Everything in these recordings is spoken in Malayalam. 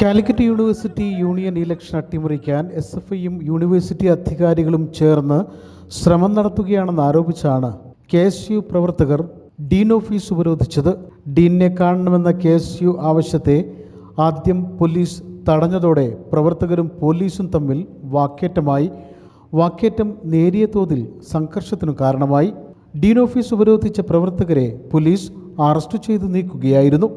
കാലിക്കറ്റ് യൂണിവേഴ്സിറ്റി യൂണിയൻ ഇലക്ഷൻ അട്ടിമറിക്കാൻ എസ് എഫ് ഐയും യൂണിവേഴ്സിറ്റി അധികാരികളും ചേർന്ന് ശ്രമം നടത്തുകയാണെന്ന് ആരോപിച്ചാണ് കെ എസ് യു പ്രവർത്തകർ ഡീൻ ഓഫീസ് ഉപരോധിച്ചത്. ഡീനിനെ കാണണമെന്ന കെ എസ് യു ആവശ്യത്തെ ആദ്യം പോലീസ് തടഞ്ഞതോടെ പ്രവർത്തകരും പോലീസും തമ്മിൽ വാക്കേറ്റമായി. വാക്കേറ്റം നേരിയ തോതിൽ സംഘർഷത്തിനു കാരണമായി. ഡീൻ ഓഫീസ് ഉപരോധിച്ച പ്രവർത്തകരെ പോലീസ് അറസ്റ്റ് ചെയ്തു നീക്കുകയായിരുന്നു.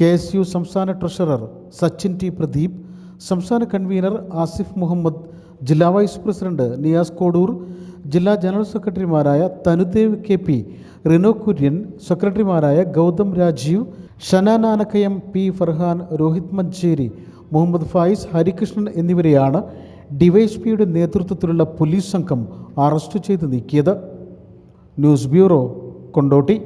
കെ എസ് യു സംസ്ഥാന ട്രഷറർ സച്ചിൻ ടി പ്രദീപ് സംസ്ഥാന കൺവീനർ ആസിഫ് മുഹമ്മദ് ജില്ലാ വൈസ് പ്രസിഡന്റ് നിയാസ് കോഡൂർ ജില്ലാ ജനറൽ സെക്രട്ടറിമാരായ തനുദേവ് കെ പി റിനോ കുര്യൻ സെക്രട്ടറിമാരായ ഗൗതം രാജീവ് ഷന നാനക്കയം പി ഫർഹാൻ രോഹിത് മഞ്ചേരി മുഹമ്മദ് ഫായിസ് ഹരികൃഷ്ണൻ എന്നിവരെയാണ് ഡിവൈഎസ്പിയുടെ നേതൃത്വത്തിലുള്ള പോലീസ് സംഘം അറസ്റ്റ് ചെയ്ത് നീക്കിയത്. News bureau Kondotty.